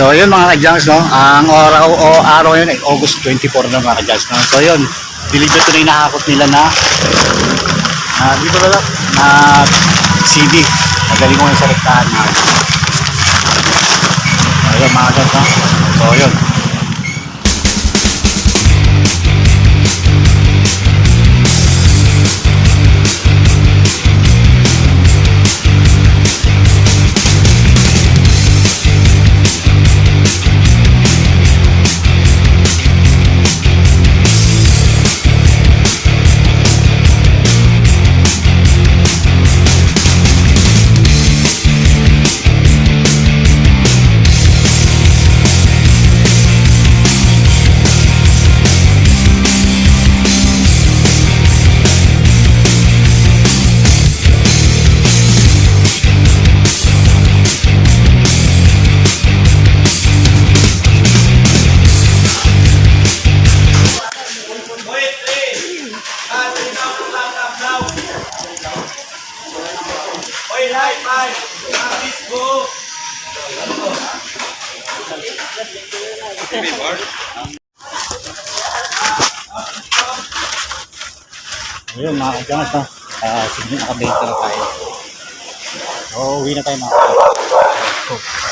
So yun mga ka-junks, no? Ang araw o araw yun ay August 24 na mga ka-junks, no? So yun, deliver to na inahakot nila na na dito ba na CD. Magaling ko yung sa rektahan na. So yun mga? So yun. Ayun mga ka-junks, no? Uh, sige, nakabenta na tayo. So, uwi na tayo mga ka-junks. Let's.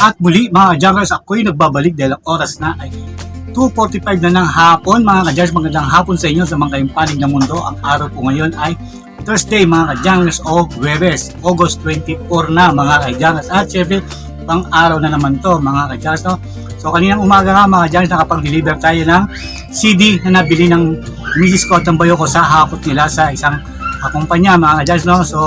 At muli mga kadyangers, ako'y nagbabalik dahil ang oras na ay 2.45 na ng hapon. Mga kadyangers, magandang hapon sa inyo sa mga kayong panig ng mundo. Ang araw po ngayon ay Thursday mga kadyangers o Huwebes, August 24 na mga kadyangers. At syempre, pang araw na naman to mga kadyangers. No? So kaninang umaga nga mga kadyangers, nakapag-deliver tayo ng CD na nabili ng Mrs. Cotton Bayo ko sa hakot nila sa isang kumpanya mga kadyangers. No? So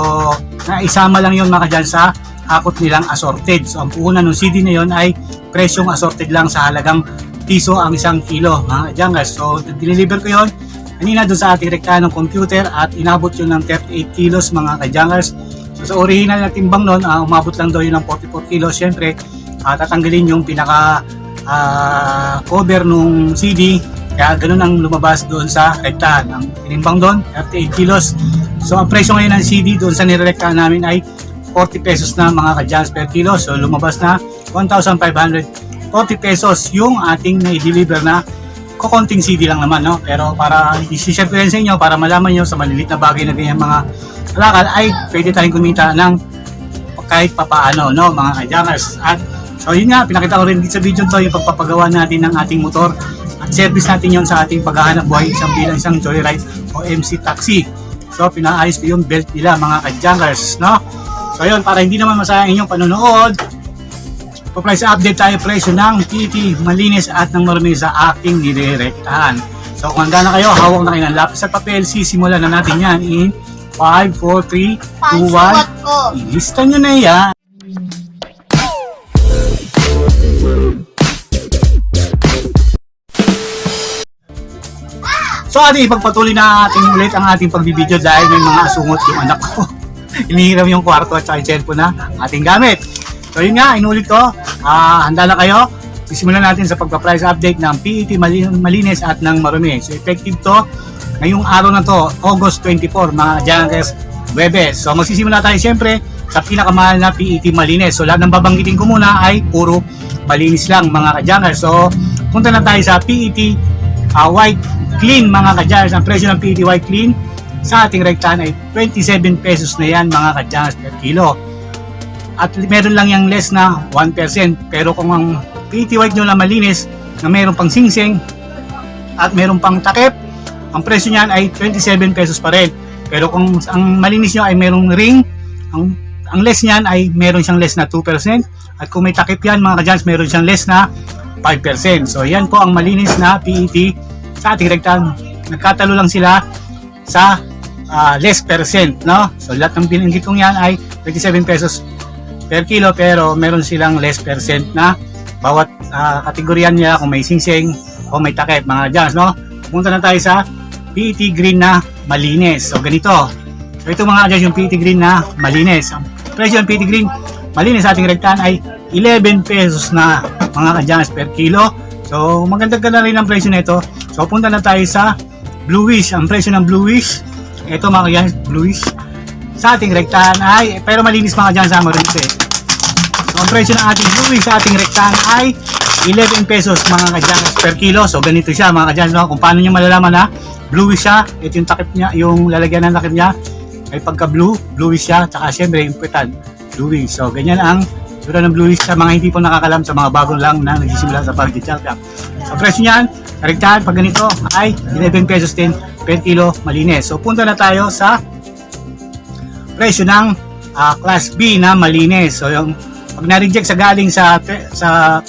naisama lang yun mga kadyangers sa hakot nilang assorted. So ang puhunan ng CD na yon ay presyong assorted lang sa halagang piso ang isang kilo mga jangers. So dineliver ko yon kanina doon sa ating rektahan ng computer at inabot yun ng 38 kilos mga kajangers. So sa original na timbang nun, ah, umabot lang daw yun ng 44 kilos. Siyempre, ah, tatanggalin yung pinaka ah, cover nung CD kaya ganun ang lumabas doon sa rektahan. Ang tinimbang doon, 38 kilos. So ang presyo ngayon ng CD doon sa nirektahan namin ay 40 pesos na mga kadyans per kilo. So lumabas na 1,540 pesos yung ating na-deliver na kukonting CD lang naman. No? Pero para i-share ko yan sa inyo para malaman nyo sa malilit na bagay na ganyan mga lakal ay pwede tayong kumita ng kahit papaano no mga kadyangers. At so yun nga, pinakita ko rin dito sa video to yung pagpapagawa natin ng ating motor at service natin yon sa ating paghahanap buhay isang bilang isang joyride o MC taxi. So pinaayos ko yung belt nila mga kadyangers. No? So yun, para hindi naman masayang inyong panonood, pa-price update tayo presyo ng PT, malinis at ng marami sa aking nirerektahan. So kung handa na kayo, hawak na kayo ng lapis at papel, sisimulan na natin yan in 5, 4, 3, 2, 1. ko. Ilista nyo na yan. So ating ipagpatuloy na ating ulit ang ating pagbibideo dahil may mga asungot yung anak ko. Inihiram yung kwarto at saka yung cellphone na ating gamit. So yun nga, inulit ko. Ah, handa na kayo. Sisimulan natin sa pagpa-price update ng PET Mali- Malinis at ng Marumi. So effective to ngayong araw na to, August 24, mga Jankers Webes. So magsisimula tayo siyempre sa pinakamahal na PET Malinis. So lahat ng babanggitin ko muna ay puro malinis lang mga kajankers. So punta na tayo sa PET ah, White Clean mga kajankers. Ang presyo ng PET White Clean sa ating rektahan ay 27 pesos na yan mga kajankers per kilo. At meron lang yung less na 1%. Pero kung ang PET White nyo na malinis na meron pang singsing, at meron pang takip, ang presyo niyan ay 27 pesos pa rin. Pero kung ang malinis nyo ay merong ring, ang, ang less niyan ay meron siyang less na 2%. At kung may takip yan mga kadyans, meron siyang less na 5%. So yan po ang malinis na PET sa ating rektan. Nagkatalo lang sila sa ah, less percent, no? So lahat ng binanggit kong yan ay 27 pesos per kilo pero meron silang less percent na bawat ah, kategorya niya kung may singsing o may takip mga jans, no? Punta na tayo sa PET green na malinis. So ganito. So ito mga jans yung PET green na malinis. Ang presyo ng PET green malinis sa ating rektan ay 11 pesos na mga kadyans per kilo. So maganda ka na rin ang presyo nito. So punta na tayo sa bluish. Ang presyo ng bluish, ito mga kadyans, bluish sa ating rektahan ay, pero malinis mga dyan sa Amarillo eh. So, ang presyo ng ating bluish sa ating rektahan ay 11 pesos mga kadyanas per kilo. So, ganito siya mga kadyanas. No? Kung paano nyo malalaman na bluish siya, ito yung takip niya, yung lalagyan ng takip niya, ay pagka blue, bluish siya, tsaka syempre yung puwetan, bluish. So, ganyan ang sura ng bluish sa mga hindi po nakakalam sa mga bago lang na nagsisimula sa pag-chalka. So, presyo niyan, sa rektahan, pag ganito, ay 11 pesos din per kilo malinis. So, punta na tayo sa presyo ng ah, class B na malinis. So yung pag na-reject sa galing sa sa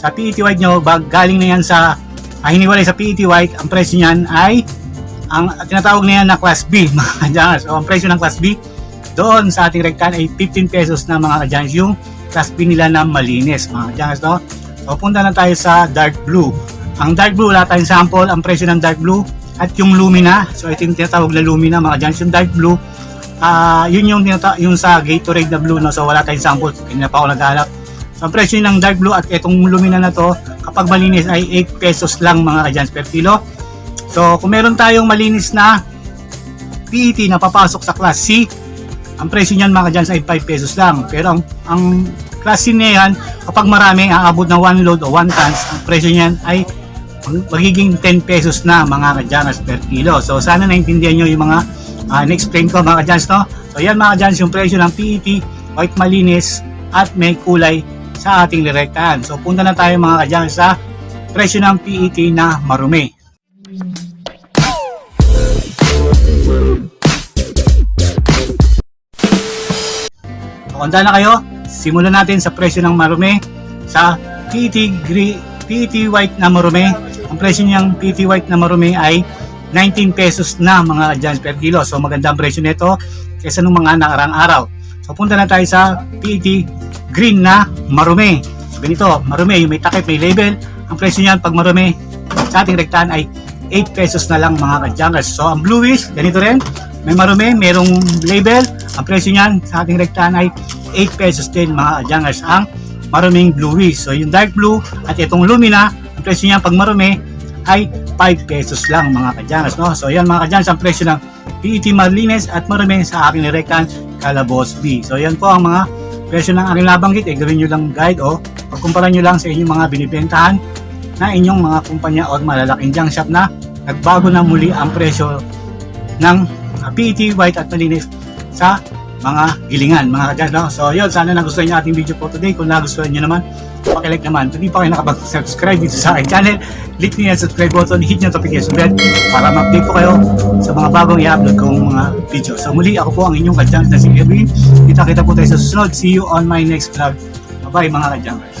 sa PET white nyo, bag, galing na yan sa ah, hiniwalay sa PET white, ang presyo niyan ay ang tinatawag na yan na class B mga. So ang presyo ng class B doon sa ating rektan ay 15 pesos na mga kadyanas yung class B nila na malinis mga kadyanas. No? So punta na tayo sa dark blue. Ang dark blue, wala tayong sample. Ang presyo ng dark blue at yung lumina. So ito yung tinatawag na lumina mga kadyanas. Yung dark blue, Ah, yun yung yung sa Gatorade na blue no. So wala tayong sample. Kanya pa ako naghanap. So ang presyo ng dark blue at itong lumina na to, kapag malinis ay 8 pesos lang mga kadyans per kilo. So kung meron tayong malinis na PET na papasok sa class C, ang presyo niyan mga kadyans ay 5 pesos lang. Pero ang, ang class C na yan, kapag marami, aabot ng 1 load o 1 tons, ang presyo niyan ay magiging 10 pesos na mga kadyanas per kilo. So sana naintindihan nyo yung mga uh, na-explain ko mga kadyans no. So yan mga kadyans yung presyo ng PET, white malinis at may kulay sa ating lirektahan. So punta na tayo mga kadyans sa presyo ng PET na marumi. Handa na kayo? Simulan natin sa presyo ng marumi sa PET, gre- PET white na marumi. Ang presyo niyang PET white na marumi ay 19 pesos na mga adjans per kilo. So maganda ang presyo nito kaysa nung mga nakarang araw. So punta na tayo sa PET green na marumi. So ganito, marumi, yung may takip, may label. Ang presyo niyan pag marumi sa ating rektahan ay 8 pesos na lang mga kadjangers. So ang bluish, ganito rin. May marumi, merong label. Ang presyo niyan sa ating rektahan ay 8 pesos din mga kadjangers. Ang maruming bluish. So yung dark blue at itong lumina, presyo niyan pag marumi ay 5 pesos lang mga kadyanas. No? So yan mga kadyanas ang presyo ng PET Marlines at marami sa aking nirekan Calabos B. So yan po ang mga presyo ng aking nabanggit. Eh, gawin nyo lang guide o pagkumpara nyo lang sa inyong mga binibentahan na inyong mga kumpanya o malalaking junk shop na nagbago na muli ang presyo ng uh, PET white at malinis sa mga gilingan, mga kadyan. No? So, yun, sana nagustuhan niyo ating video for today. Kung nagustuhan niyo naman, pakilike naman. Kung hindi pa kayo nakapag-subscribe dito sa aking channel, click niyo yung subscribe button, hit niyo notification bell para ma-update po kayo sa mga bagong i-upload kong mga video. So, muli, ako po ang inyong kadyan na si Erwin. Kita-kita po tayo sa susunod. See you on my next vlog. Bye-bye, mga kadyan.